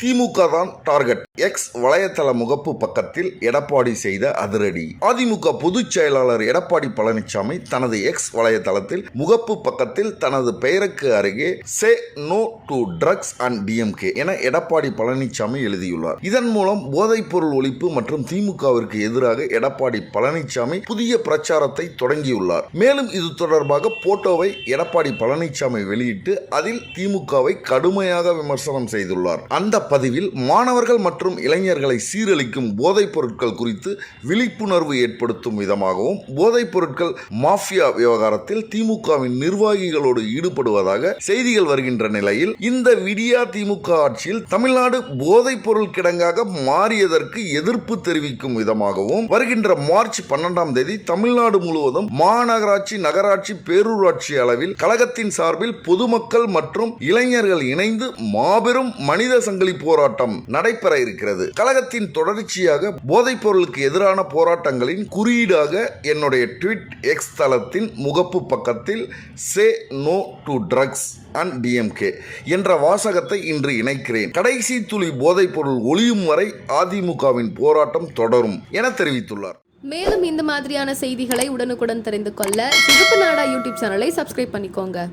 திமுக தான் target. X வலையதள முகப்பு பக்கத்தில் எடப்பாடி செய்த அதிரடி. அதிமுக பொதுச் செயலாளர் எடப்பாடி பழனிசாமி தனது எக்ஸ் வலையதளத்தில் முகப்பு பக்கத்தில் தனது பெயருக்கு அருகே say no to drugs and DMK என எடப்பாடி பழனிசாமி எழுதியுள்ளார். இதன் மூலம் போதைப்பொருள் ஒழிப்பு மற்றும் திமுகவிற்கு எதிராக எடப்பாடி பழனிசாமி புதிய பிரச்சாரத்தை தொடங்கியுள்ளார். மேலும் இது தொடர்பாக போட்டோவை எடப்பாடி பழனிசாமி வெளியிட்டு அதில் திமுகவை கடுமையாக விமர்சனம் செய்துள்ளார். அந்த பதிவில் மாணவர்கள் மற்றும் இளைஞர்களை சீரழிக்கும் போதைப் பொருட்கள் குறித்து விழிப்புணர்வு ஏற்படுத்தும் விதமாகவும் போதைப் பொருட்கள் மாஃபியா விவகாரத்தில் திமுகவின் நிர்வாகிகளோடு ஈடுபடுவதாக செய்திகள் வருகின்ற நிலையில் இந்த விடியா திமுக ஆட்சியில் தமிழ்நாடு போதைப் பொருள் கிடங்காக மாறியதற்கு எதிர்ப்பு தெரிவிக்கும் விதமாகவும் வருகின்ற மார்ச் பன்னெண்டாம் தேதி தமிழ்நாடு முழுவதும் மாநகராட்சி நகராட்சி பேரூராட்சி அளவில் கழகத்தின் சார்பில் பொதுமக்கள் மற்றும் இளைஞர்கள் இணைந்து மாபெரும் மனித சங்கிலி போராட்டம் நடைபெற இருக்கிறது. கழகத்தின் தொடர்ச்சியாக போதைப் பொருளுக்கு எதிரான போராட்டங்களின் குறியீடாக என்னுடைய ட்விட் எக்ஸ் தளத்தின் முகப்பு பக்கத்தில் say no to drugs and DMK என்ற வாசகத்தை இன்று இணைக்கிறேன். கடைசி துளி போதைப் பொருள் ஒளியும் வரை அதிமுகவின் போராட்டம் தொடரும் என தெரிவித்துள்ளார். மேலும் இந்த மாதிரியான செய்திகளை உடனுக்குடன் தெரிந்து கொள்ள சிகப்பு நாடா யூடியூப் சேனலை சப்ஸ்கிரைப் பண்ணிக்கோங்க.